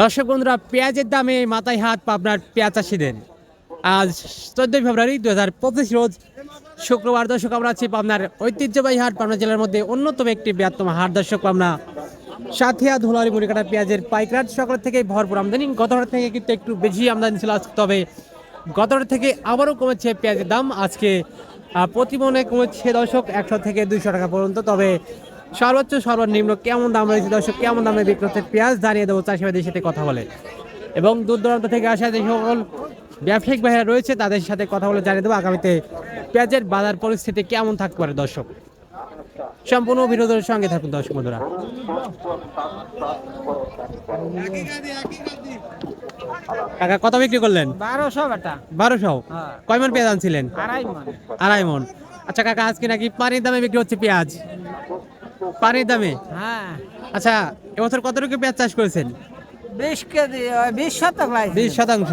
দর্শক বন্ধুরা, পেঁয়াজের দামে মাথায় হাত পাবনার পেঁয়াজ চাষিদের। আজ চোদ্দই ফেব্রুয়ারি দু হাজার পঁচিশ রোজ শুক্রবার দর্শক, আমরা আছি পাবনার ঐতিহ্যবাহী হাট, পাবনা জেলার মধ্যে অন্যতম একটি বৃহত্তম হাট। দর্শক, পাবনা সাথিয়া, ধুলারি, মুড়িকাটা পেঁয়াজের পাইকার সকল থেকে ভরপুর। আমদানি গত হাট থেকে কিন্তু একটু বেশি আমদানি ছিল আজকে, তবে গত থেকে আবারও কমেছে পেঁয়াজের দাম। আজকে প্রতি মনে কমেছে দর্শক একশো থেকে দুইশো টাকা পর্যন্ত, তবে সর্বোচ্চ সর্বনিম্ন কেমন দাম রয়েছে দর্শক? কেমন দামে বিক্রি হচ্ছে? পেঁয়াজ জানিয়ে দেবো চাষিবাদের সাথে কথা বলে। এবং দূর দূরান্ত থেকে আসা যে সকল ব্যবসায়িক ভাইরা রয়েছে তাদের সাথে কথা বলে জানিয়ে দেবো আগামীতে পেঁয়াজের বাজার পরিস্থিতি কেমন থাকতে পারে দর্শক? সম্পূর্ণ বিনোদনের সঙ্গে থাকুন দর্শক বন্ধুরা। কাকা কত বিক্রি করলেন? বারোশো বেটা। বারোশো? হ্যাঁ। কয় মন পেঁয়াজ আনছিলেন? আড়াই মন। আড়াই মন। আচ্ছা কাকা আজকে নাকি পানির দামে বিক্রি হচ্ছে পেঁয়াজ? পানির দামে? হ্যাঁ। আচ্ছা এবছর কতটুকু পেঁয়াজ চাষ করেছেন? বিশ কেজি বিশ লাগছে বিশ শতাংশ।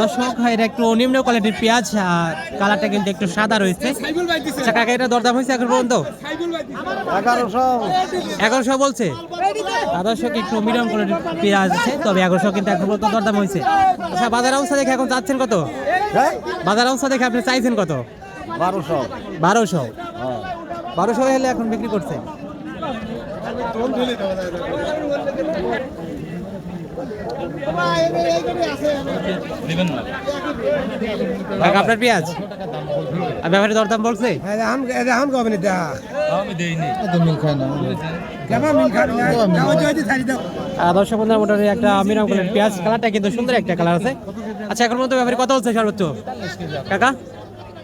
দর্শক এটা একটু নিম্ন কোয়ালিটির পেঁয়াজ আর কালারটা কিন্তু একটু সাদা রয়েছে। আচ্ছা কাকা এটা দরদাম হয়েছে এখন পর্যন্ত? এগারোশো। এগারোশো বলছে? দর্শক একটু মিডিয়াম কোয়ালিটির পেঁয়াজ আছে তবে এগারোশো কিন্তু এখন পর্যন্ত দরদাম হয়েছে। আচ্ছা বাজার অবস্থা দেখে এখন চাচ্ছেন কত? বাজার অবস্থা দেখে আপনি চাইছেন কত? বারোশো। বারোশো? বারোশো হলে এখন বিক্রি করছে? আপনার পেঁয়াজ? ব্যাপারে দরদাম বলছে? দর্শক বন্ধুরা মোটামুটি একটা মিরাম কালার পেঁয়াজ কালারটা কিন্তু সুন্দর একটা কালার আছে। আচ্ছা এখন মতো ব্যাপারে কত বলছে সর্বোচ্চ। কাকা?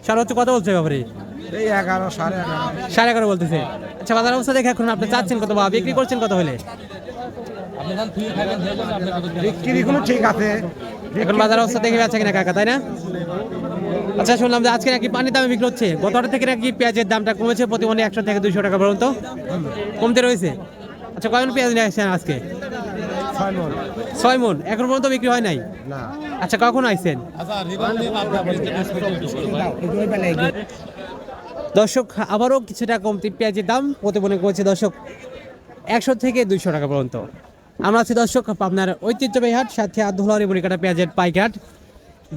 সর্বোচ্চ কত বলছে ব্যাপারে? এই এগারো সাড়ে এগারো। সাড়ে এগারো বলতেছে। আচ্ছা বাজার অবস্থা দেখে এখন আপনি চাচ্ছেন কত বা বিক্রি করছেন কত হলে? বিক্রি কোনো ঠিক আছে। এখন বাজার অবস্থা দেখে আছে কিনা কাকা তাই না? আচ্ছা শুনলাম যে আজকে নাকি পানির দামে বিক্রি হচ্ছে। গত থেকে নাকি পেঁয়াজের দামটা কমেছে প্রতি মনে একশো থেকে দুইশো টাকা পর্যন্ত। কমতে রয়েছে। আচ্ছা কয়মন পেঁয়াজ নিয়ে আসছেন আজকে? ছয় মন। এখন পর্যন্ত বিক্রি হয় নাই? না। আচ্ছা কখন আইছেন? দর্শক আবারও কিছুটা কমতি পেঁয়াজের দাম প্রতি মনে কমেছে দর্শক একশো থেকে দুইশো টাকা পর্যন্ত। আমরা আছি দর্শক আপনার ঐতিহ্যবাহী হাট সাথে ধুলারি বড়িকাটা পেঁয়াজের পাইকাট।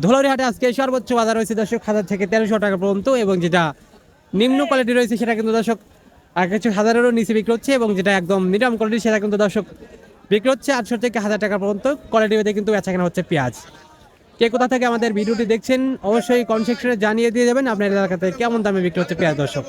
ধুলারি হাটে আজকে সর্বোচ্চ বাজার রয়েছে দর্শক হাজার থেকে তেরোশো টাকা পর্যন্ত এবং যেটা নিম্ন কোয়ালিটি রয়েছে সেটা কিন্তু দর্শক আর কিছু হাজারেরও নিচে বিক্রি হচ্ছে এবং যেটা একদম মিডিয়াম কোয়ালিটি সেটা কিন্তু দর্শক বিক্রি হচ্ছে আটশো থেকে হাজার টাকা পর্যন্ত। কোয়ালিটি ভেদে কিন্তু বেচা কেনা হচ্ছে পেঁয়াজ। কে কোথা থেকে আমাদের ভিডিওটি দেখছেন, অবশ্যই কমেন্ট সেকশনে জানিয়ে দিয়ে যাবেন। আপনার এলাকাতে কেমন দামে বিক্রি হচ্ছে পেঁয়াজ দর্শক?